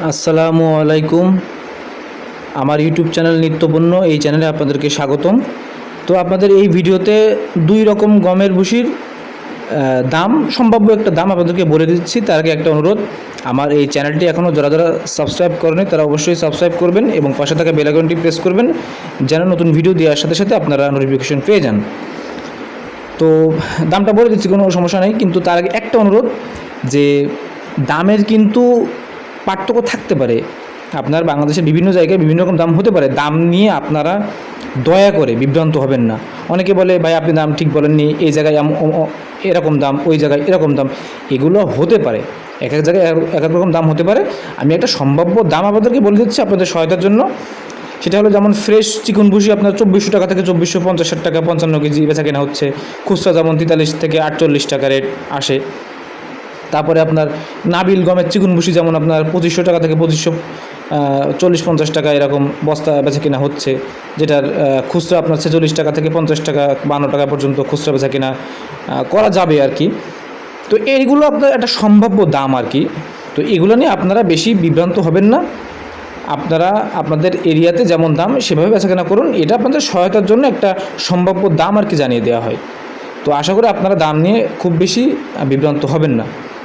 আসসালামু আলাইকুম। আমার ইউটিউব চ্যানেল নিত্যপূর্ণ এই চ্যানেলে আপনাদেরকে স্বাগতম। তো আপনাদের এই ভিডিওতে দুই রকম গমের ভুসির দাম, সম্ভাব্য একটা দাম আপনাদেরকে বলে দিচ্ছি। তার আগে একটা অনুরোধ, আমার এই চ্যানেলটি এখনও যারা যারা সাবস্ক্রাইব করেনি, তারা অবশ্যই সাবস্ক্রাইব করবেন এবং পাশে থাকা বেলাইকনটি প্রেস করবেন, যেন নতুন ভিডিও দেওয়ার সাথে সাথে আপনারা নোটিফিকেশন পেয়ে যান। তো দামটা বলে দিচ্ছি, কোনো সমস্যা নেই। কিন্তু তার আগে একটা অনুরোধ, যে দামের কিন্তু পার্থক্য থাকতে পারে। আপনার বাংলাদেশের বিভিন্ন জায়গায় বিভিন্ন রকম দাম হতে পারে। দাম নিয়ে আপনারা দয়া করে বিভ্রান্ত হবেন না। অনেকে বলে, ভাই, আপনি দাম ঠিক বলেননি। এই জায়গায় এরকম দাম, ওই জায়গায় এরকম দাম। এগুলো হতে পারে। এক এক জায়গায় এক এক রকম দাম হতে পারে। আমি একটা সম্ভাব্য দাম আপনাদেরকে বলে দিচ্ছি আপনাদের সহায়তার জন্য। সেটা হলো যেমন ফ্রেশ চিকন ভুসি আপনার চব্বিশশো টাকা থেকে চব্বিশশো পঞ্চাশ টাকা পঞ্চান্ন কেজি বেচা কেনা হচ্ছে। খুচরা যেমন তেতাল্লিশ থেকে আটচল্লিশ টাকা রেট আসে। তারপরে আপনার নাবিল গমের চিকন ভুসি যেমন আপনার পঁচিশশো টাকা থেকে পঁচিশশো চল্লিশ পঞ্চাশ টাকা এরকম বস্তা বেচা কেনা হচ্ছে, যেটার খুচরা আপনার ছেচল্লিশ টাকা থেকে পঞ্চাশ টাকা, বান্ন টাকা পর্যন্ত খুচরা বেচা কেনা করা যাবে আর কি। তো এইগুলো আপনার একটা সম্ভাব্য দাম আর কি। তো এগুলো নিয়ে আপনারা বেশি বিভ্রান্ত হবেন না। আপনারা আপনাদের এরিয়াতে যেমন দাম, সেভাবে বেচাকেনা করুন। এটা আপনাদের সহায়তার জন্য একটা সম্ভাব্য দাম আর কি জানিয়ে দেওয়া হয়। তো আশা করি আপনারা দাম নিয়ে খুব বেশি বিভ্রান্ত হবেন না।